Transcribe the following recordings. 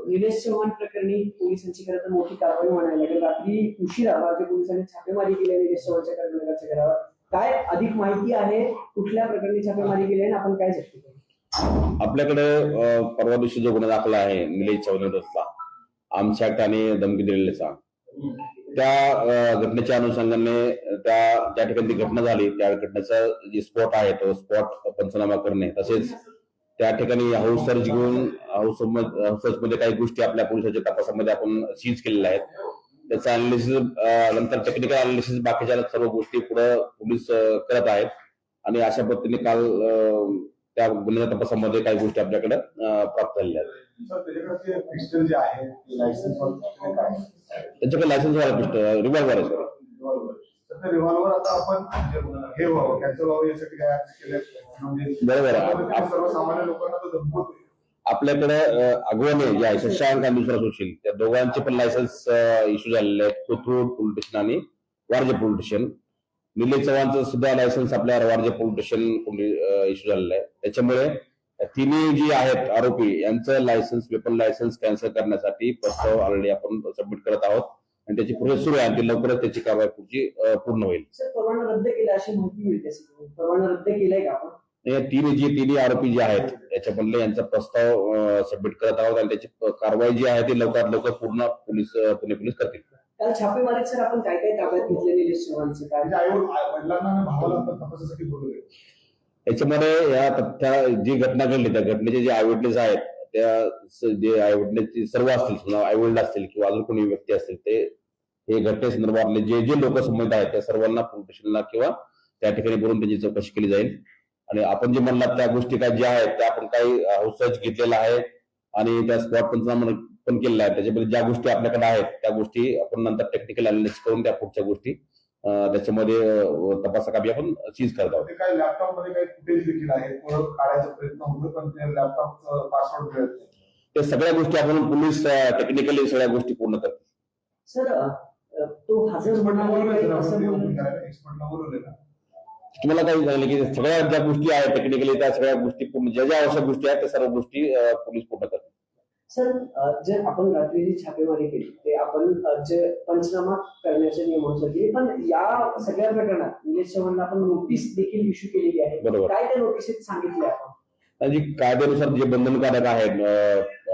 निलेश चव्हाण प्रकरणी पोलिसांची खरं तर मोठी कारवाई म्हणायला लागेल रात्री उशिरा भारतीय पोलिसांनी छापेमारी केली निलेश चव्हाणच्या कर्मचाऱ्याच्या घरावर. काय अधिक माहिती आहे? कुठल्या प्रकरणी छापेमारी केली आहे आणि आपण काय चर्चा आपल्याकडे परवा दिवशी जो गुन्हा दाखला आहे निलेश चव्हाणचा आमच्या ठाणे धमकी दिलेल्याचा त्या घटनेच्या अनुषंगाने त्या ज्या ठिकाणी ती घटना झाली त्या घटनेचा जे स्पॉट आहे तो स्पॉट पंचनामा करणे तसेच त्या ठिकाणी हाऊस सर्च घेऊन हाऊस सर्च मध्ये काही गोष्टी आपल्या पोलिसांच्या तपासामध्ये आपण सीज केलेल्या आहेत. त्याचं अनालिसिस नंतर टेक्निकल अनालिसिस बाकीच्या सर्व गोष्टी पुढे पोलीस करत आहेत. आणि अशा पद्धतीने काल त्या गुन्ह्याच्या तपासामध्ये काही गोष्टी आपल्याकडे प्राप्त झालेल्या आहेत. त्याच्याकडे लायसन्स वाला पिस्टल रिव्हॉल्वर आहे सर रिव्हॉल्वर आता आपण हे व्हावं कॅन्सर व्हावं यासाठी काय केलं बरोबर आहे. त्यामध्ये सर्वसामान्य लोकांना तो धमकवतोय आपल्याकडे अ, अगवाने जे आहे शशांक आणि दुसरा सुशील त्या दोघांचे पण लायसन्स इश्यू झालेले आहेत. कोथरूड पोलीस स्टेशन आणि वारजे पोलीस स्टेशन निलेश चव्हाणचं सुद्धा लायसन्स आपल्या वारजे पोलीस स्टेशन इश्यू झालेलं आहे. त्याच्यामुळे तिन्ही जी आहेत आरोपी यांचं लायसन्स वेपन लायसन्स कॅन्सल करण्यासाठी प्रस्ताव ऑलरेडी आपण सबमिट करत आहोत. आणि त्याची प्रोसेस सुरू आहे. आणि लवकरच त्याची कारवाई पुढची पूर्ण होईल. परवाना रद्द केला अशी माहिती मिळते. परवाना रद्द केलाय का आपण? या तीन जी तिन्ही आरोपी जे आहेत त्याच्यामधले यांचा प्रस्ताव सबमिट करत आहोत आणि त्याची कारवाई जी आहे ती लवकरात लवकर पूर्ण पोलीस पुणे पोलीस करतील. काल छापेमारीत सर आपण काय काय ताब्यात घेतले निलेश चव्हाणचं? काय आई वडिलांना आणि भावाला पण तपासासाठी बोलवले याच्यामध्ये या तथ्या जी घटना घडली त्या घटनेचे जे आयविटनेस आहेत त्या स- जे आयविटनेस सर्व असतील समजा आईवडील असतील किंवा अजून कोणी व्यक्ती असतील ते हे घटनेसंदर्भातले जे जे लोक संबंधित आहेत त्या सर्वांना पोलीस स्टेशनला किंवा त्या ठिकाणी बोलून त्याची चौकशी केली जाईल. आणि आपण जे म्हणलात त्या गोष्टी काय ज्या आहेत त्या आपण काही सर्च घेतलेला आहे आणि त्या स्पॉट पंचनामा पण केलेला आहे त्याच्यामध्ये ज्या गोष्टी आपल्याकडे आहेत त्या गोष्टी आपण नंतर टेक्निकल अनालिसिस करून त्या पुढच्या गोष्टी त्याच्यामध्ये अं, तपासाकामी आपण सीज करत आहोत. लॅपटॉपमध्ये काही फुटेज देखील आहे काढायचा प्रयत्न होतो पण ते लॅपटॉपचं पासवर्ड मिळत नाही. ते सगळ्या गोष्टी आपण पोलीस टेक्निकली सगळ्या गोष्टी पूर्ण करतो. सर तो हजर म्हणाला काही काय सांगितलं की सगळ्या ज्या गोष्टी आहेत टेक्निकली त्या सगळ्या गोष्टी ज्या ज्या आवश्यक गोष्टी आहेत त्या सर्व गोष्टी पोलीस पूर्ण करतात सर जे आपण रात्री जी छापेमारी केली ते आपण जे पंचनामा नियमानुसार केली पण या सगळ्या प्रकरणात निलेश चव्हाणला आपण नोटीस देखील इश्यू केलेली आहे. काय त्या नोटिसीत सांगितले आपण जी कायद्यानुसार जे बंधनकारक आहेत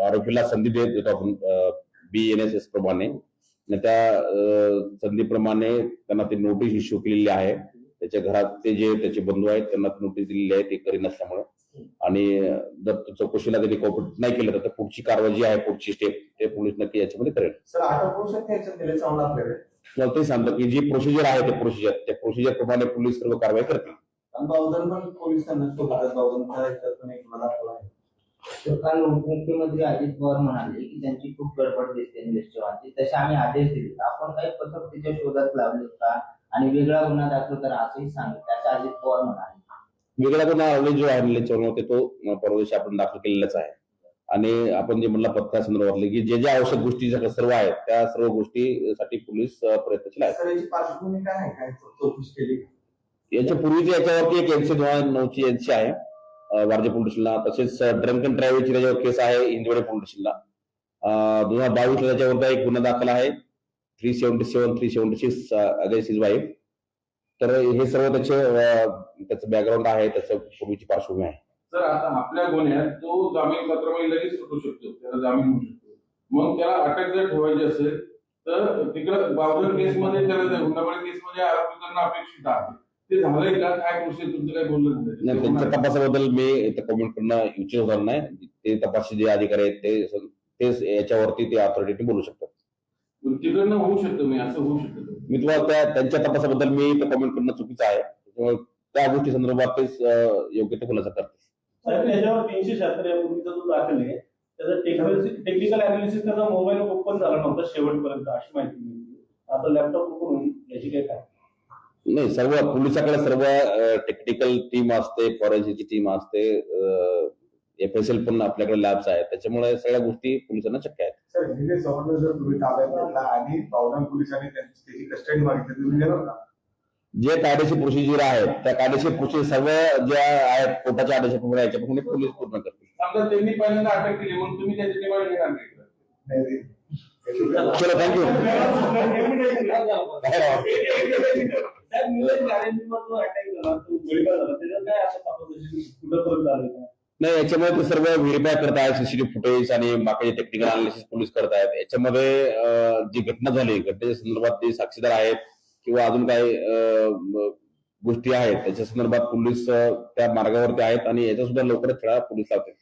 आरोपीला संधी देत देतो आपण बी एन एस एस प्रमाणे त्या संधीप्रमाणे त्यांना ते नोटीस इश्यू केलेली आहे त्याच्या घरात ते जे त्याचे बंधू आहेत त्यांना नोटीस दिलेली आहे ते करी नसल्यामुळे. आणि जर तो चौकशीला त्यांनी कॉपरेट नाही केलं तर पुढची कारवाई जी आहे पुढची स्टेप ते पोलीस नक्की याच्यामध्ये करेल. मला ते सांगतो की जी प्रोसिजर आहे ते प्रोसिजर त्या प्रोसिजर प्रमाणे पोलीस सर्व कारवाई करतील. काल उपमुख्यमंत्री अजित पवार म्हणाले की त्यांची खूप गडबड दिसते निलेश चव्हाणची तसे आम्ही आदेश दिले. आपण काही पथक तिच्या शोधात लावले का? आणि वेगळा गुन्हा दाखल करा असंही सांगितलं असं अजित पवार म्हणाले. वेगळा गुन्हा ऑलरेडी जो आहे चौरमध्ये तो अं, परवा दिवशी आपण दाखल केलेलाच आहे. आणि आपण जे म्हणलं पत्ता संदर्भातले की जे ज्या आवश्यक गोष्टी ज्या सर्व आहेत त्या सर्व गोष्टीसाठी पोलीस प्रयत्नशील आहेत. सर याची पार्श्वभूमी काय? आहे काय चौकशी केली. याच्या पूर्वीची याच्यावरती एक एनसी दोन हजार नऊची एनसी आहे वारजे पोलीस स्टेशनला. तसेच ड्रंक अँड ड्रायव्हरची त्याच्यावर केस आहे इंदोरे पोलीस स्टेशनला. दोन हजार बावीसला त्याच्यावरती एक गुन्हा दाखल आहे. Three seventy seven three seventy six against his wife तर हे सर्व त्याचे त्याचं बॅकग्राऊंड आहे त्याचं पूर्वीची पार्श्वभूमी आहे. तर आता आपल्या गुन्ह्यात तो जामीन पत्रामध्ये लगेच सुटू शकतो त्याला जामीन होऊ शकतो. मग त्याला अटक जर ठेवायची असेल तर तिकडं बावधन केसमध्ये त्याला हुंडाबळी केसमध्ये आरोपी करणं अपेक्षित आहे. ते झालंय का? काय प्रोसेस तुमचं? काय बोललं नाही त्यांच्या तपासाबद्दल मी कमेंट करणं इच्छित होणार नाही. ते तपासी जे अधिकारी आहेत ते तेच याच्यावरती ते ऑथॉरिटी बोलू शकतात. तिकडनं होऊ शकतं मी असं होऊ शकतं मी तुम्हाला त्या त्यांच्या तपासाबद्दल मी कमेंट करणं चुकीचं आहे. त्या गोष्टी संदर्भात तेच योग्य ते खुलासा करते. साहेब त्याच्यावर तीनशे शहात्तर या पूर्वीचा जो दाखल आहे त्याचा टेक्निकल टेक्निकल अनालिसिस त्याचा मोबाईल ओपन झाला नव्हता शेवटपर्यंत अशी माहिती मिळते आता लॅपटॉप ओपन होईल याची काय काय? नाही सर्व पोलिसाकडे सर्व टेक्निकल टीम असते फॉरेन्सिकची टीम असते एफ एस एल पण आपल्याकडे लॅब्स आहेत. त्याच्यामुळे सगळ्या गोष्टी पोलिसांना शक्य आहेत. सर निलेश चव्हाणला जर तुम्ही ताब्यात घेतला आणि पोलिसांनी त्याची कस्टडी मागितली. तुम्ही देणार का? जे कायदेशीर प्रोसिजर आहेत त्या कायदेशीर प्रोसिजर सर्व ज्या आहेत कोर्टाच्या याच्याप्रमाणे पोलीस पूर्ण समजा त्यांनी पहिल्यांदा अटक केली म्हणून तुम्ही त्याची डिमांड घेणार नाही. चलो थँक्यू साहेब, निलेश गारेंवर जो अटॅक झाला तो गोळीबार झाला त्याच्यात काय असं तपासाची कुठंपर्यंत आलंय का नाही याच्यामध्ये ते सर्व व्हेरीफाय करत आहेत सीसीटीव्ही फुटेज आणि बाकीचे टेक्निकल अनालिसिस पोलीस करत आहेत याच्यामध्ये जी घटना झाली घटनेच्या संदर्भात जे साक्षीदार आहेत किंवा अजून काही गोष्टी आहेत त्याच्या संदर्भात पोलीस त्या मार्गावरती आहेत आणि याच्या सुद्धा लवकरच छळा पोलीस लावतील.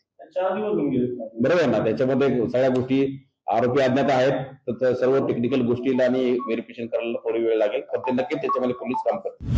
बरोबर आहे ना? त्याच्यामध्ये सगळ्या गोष्टी आरोपी अज्ञात आहेत तर सर्व टेक्निकल गोष्टीला आणि व्हेरिफिकेशन करायला थोडी वेळ लागेल. पण ते नक्कीच त्याच्यामध्ये पोलीस काम करतील.